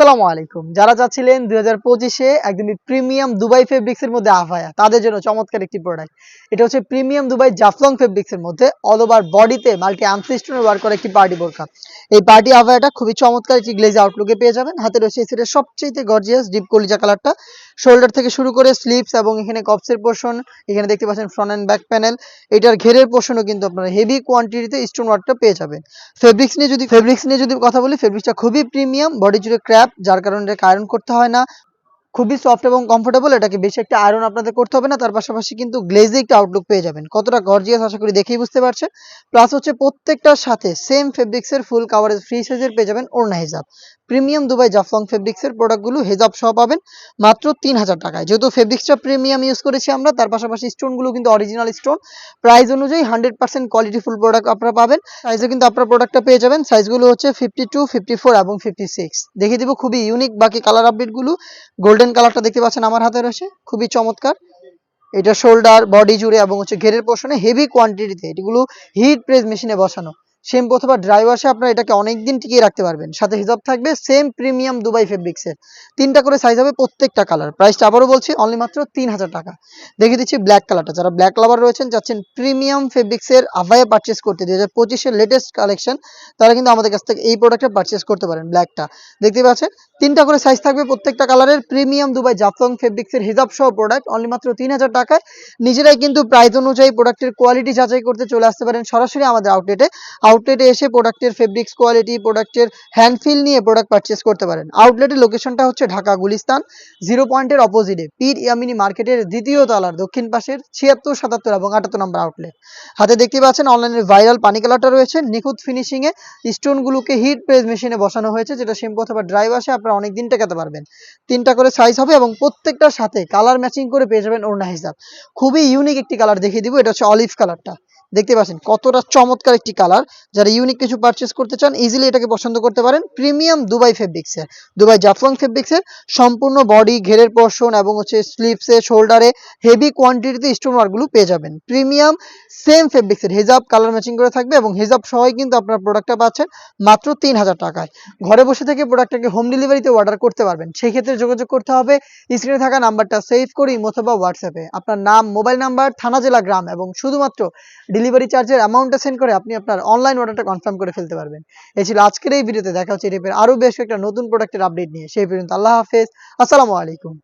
আসসালামু আলাইকুম। যারা চাচ্ছিলেন দুই হাজার পঁচিশে একদমই প্রিমিয়াম দুবাই ফেব্রিক্স এর মধ্যে আফায়া তাদের জন্য চমৎকার একটি প্রোডাক্ট এটা হচ্ছে প্রিমিয়াম দুবাই জাফলং ফেব্রিক্স এর মধ্যে অল ওভার বডিতে মাল্টি আমসিস্টোনের ওয়ার্ক করা একটি পার্টি বোরকা এই পার্টি আফায়াটা খুবই চমৎকার একটি গ্লেজ আউটলুকে পেয়ে যাবেন। হাতে রয়েছে এই সেটের সবচেয়ে গর্জিয়াস ডিপ কলিজা কালারটা শোল্ডার থেকে শুরু করে স্লিপস এবং এখানে কপসের পোর্শন এখানে দেখতে পাচ্ছেন ফ্রন্ট অ্যান্ড ব্যাক প্যানেল এটার ঘেরের পোর্শনও কিন্তু আপনারা হেভি কোয়ান্টিটিতে স্টোন ওয়ার্কটা পেয়ে যাবেন। ফেব্রিক্স নিয়ে যদি ফেব্রিক্স নিয়ে যদি কথা বলি ফেব্রিক্সটা খুবই প্রিমিয়াম বডি জুড়ে ক্র্যাপ যার কারণে কারেন্ট করতে হয় না। খুবই সফট এবং কমফোর্টেবল এটাকে বেশি একটা আয়রন আপনাদের করতে হবে না, তার পাশাপাশি কিন্তু গ্লেজে একটা আউটলুক পেয়ে যাবেন। কতটা গর্জিয়াস আশা করি দেখেই বুঝতে পারছেন। প্লাস হচ্ছে প্রত্যেকটার সাথে সেম ফেব্রিক্সের ফুল কাভারেজ ফ্রি সাইজের পেয়ে যাবেন ওড়না হিজাব। প্রিমিয়াম দুবাই জাফলং ফেব্রিক্সের প্রোডাক্টগুলো হেজাব সহ পাবেন মাত্র তিন হাজার টাকায়। যেহেতু ফেব্রিক্সটা প্রিমিয়াম ইউজ করেছি আমরা, তার পাশাপাশি স্টোনগুলো কিন্তু অরিজিনাল স্টোন প্রাইস অনুযায়ী hundred percent quality full product আপনারা পাবেন। সাইজে কিন্তু আপনার প্রোডাক্টটা পেয়ে যাবেন। সাইজগুলো হচ্ছে ফিফটি টু ফিফটি ফোর এবং ফিফটি সিক্স দেখিয়ে দিব খুবই ইউনিক বাকি কালার আপডেটগুলো গোল্ডেন কালারটা দেখতে পাচ্ছেন আমার হাতে রয়েছে। খুবই চমৎকার। এটা শোল্ডার বডি জুড়ে এবং হচ্ছে ঘেরের পোর্শনে হেভি কোয়ান্টিটিতে এগুলো হিট প্রেস মেশিনে বসানো। শ্যাম্পু অথবা ড্রাই ওয়াশে আপনারা এটাকে অনেকদিন টিকিয়ে রাখতে পারবেন। সাথে হিসাব থাকবে সেম প্রিমিয়াম দুবাই ফেব্রিক্সের তিনটা করে সাইজ হবে প্রত্যেকটা কালার প্রাইসটা আবারও বলছি অনলি মাত্র তিন হাজার টাকা। দেখে দিচ্ছি ব্ল্যাক কালারটা যারা ব্ল্যাক লাভার রয়েছেন, যাচ্ছেন প্রিমিয়াম ফেব্রিক্সের আভায়া পারচেস করতে। দুই হাজার পঁচিশের লেটেস্ট কালেকশন তারা কিন্তু আমাদের কাছ থেকে এই প্রোডাক্টটা পারচেস করতে পারেন ব্ল্যাকটা দেখতে পাচ্ছেন তিনটা করে সাইজ থাকবে প্রত্যেকটা কালারের প্রিমিয়াম দুবাই জাফলং ফেব্রিক্সের হিজাব সহ প্রোডাক্ট অনলি মাত্র তিন হাজার টাকায়। নিজেরাই কিন্তু প্রাইস অনুযায়ী প্রোডাক্টের কোয়ালিটি যাচাই করতে চলে আসতে পারেন সরাসরি আমাদের আউটলেটে আউটলেটে এসে প্রোডাক্টের ফেব্রিক্স কোয়ালিটি প্রোডাক্টের হ্যান্ড ফিল নিয়ে প্রোডাক্ট পারচেস করতে পারেন। আউটলেটের লোকেশনটা হচ্ছে ঢাকা গুলিস্তান জিরো পয়েন্টের অপোজিটে পীর ইয়ামিনী মার্কেটের দ্বিতীয় তলার দক্ষিণ পাশের ছিয়াত্তর, সাতাত্তর এবং আটাত্তর নম্বর আউটলেট হাতে দেখতে পাচ্ছেন অনলাইনের ভাইরাল পানি কালারটা রয়েছে। নিখুঁত ফিনিশিংয়ে স্টোনগুলোকে হিট প্রেস মেশিনে বসানো হয়েছে, যেটা শ্যাম্পু অথবা ড্রাই ওয়াশে আপনারা অনেকদিন টেকাতে পারবেন। তিনটা করে সাইজ হবে এবং প্রত্যেকটার সাথে কালার ম্যাচিং করে পেয়ে যাবেন ওড়না হিসাব খুবই ইউনিক একটি কালার দেখিয়ে দিব, এটা হচ্ছে অলিভ কালারটা দেখতে পাচ্ছেন কতটা চমৎকার একটি কালার। যারা ইউনিক কিছু পারচেস করতে চান ইজিলি এটাকে পছন্দ করতে পারেন। প্রিমিয়াম দুবাই ফেব্রিক্সের দুবাই জাফলং ফেব্রিক্সের সম্পূর্ণ বডি ঘেরের পোর্শন এবং হচ্ছে স্লিপসে শোল্ডারে হেভি কোয়ান্টিটিতে স্টোন ওয়ার্কগুলো পেয়ে যাবেন। প্রিমিয়াম সেম ফেব্রিক্সের হেজাব কালার ম্যাচিং করে থাকবে এবং হেজাব সহই কিন্তু আপনার প্রোডাক্টটা পাচ্ছেন মাত্র তিন হাজার টাকায়। ঘরে বসে থেকে প্রোডাক্টটাকে হোম ডেলিভারিতে অর্ডার করতে পারবেন। সেই ক্ষেত্রে যোগাযোগ করতে হবে। স্ক্রিনে থাকা নাম্বারটা সেভ করি অথবা হোয়াটসঅ্যাপে আপনার নাম মোবাইল নাম্বার থানা, জেলা, গ্রাম এবং শুধুমাত্র ডেলিভারি চার্জের অ্যামাউন্টটা সেন্ড করে আপনি আপনার অনলাইন অর্ডারটা কনফার্ম করে ফেলতে পারবেন। এই ছিল আজকের এই ভিডিওতে দেখা হচ্ছে এই আরও বেশ একটা নতুন প্রোডাক্টের আপডেট নিয়ে। সেই পর্যন্ত আল্লাহ হাফেজ। আসসালামু আলাইকুম।